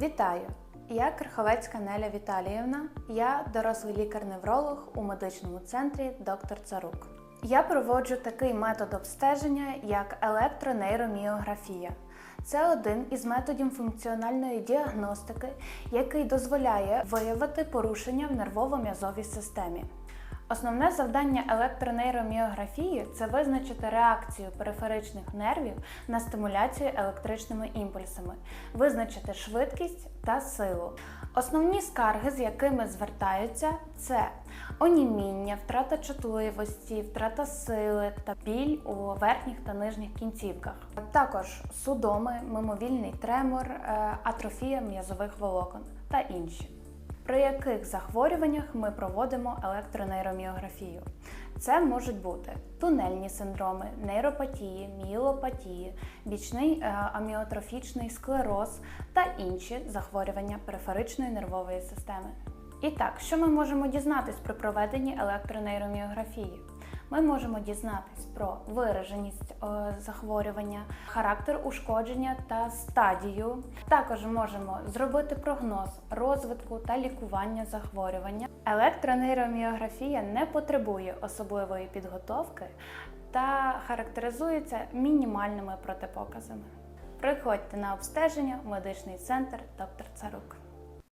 Вітаю! Я Криховецька Неля Віталіївна. Я дорослий лікар-невролог у медичному центрі доктор Царук. Я проводжу такий метод обстеження, як електронейроміографія. Це один із методів функціональної діагностики, який дозволяє виявити порушення в нервово-м'язовій системі. Основне завдання електронейроміографії це визначити реакцію периферичних нервів на стимуляцію електричними імпульсами, визначити швидкість та силу. Основні скарги, з якими звертаються, це оніміння, втрата чутливості, втрата сили та біль у верхніх та нижніх кінцівках. Також судоми, мимовільний тремор, е, атрофія м'язових волокон та інші. При яких захворюваннях ми проводимо електронейроміографію? Це можуть бути тунельні синдроми, нейропатії, мієлопатії, бічний е, аміотрофічний склероз та інші захворювання периферичної нервової системи. І так, що ми можемо дізнатись при проведенні електронейроміографії? Ми можемо дізнатись про вираженість е, захворювання, характер ушкодження та стадію. Також можемо зробити прогноз розвитку та лікування захворювання. Електронейроміографія не потребує особливої підготовки та характеризується мінімальними протипоказами. Приходьте на обстеження в медичний центр доктор Царук.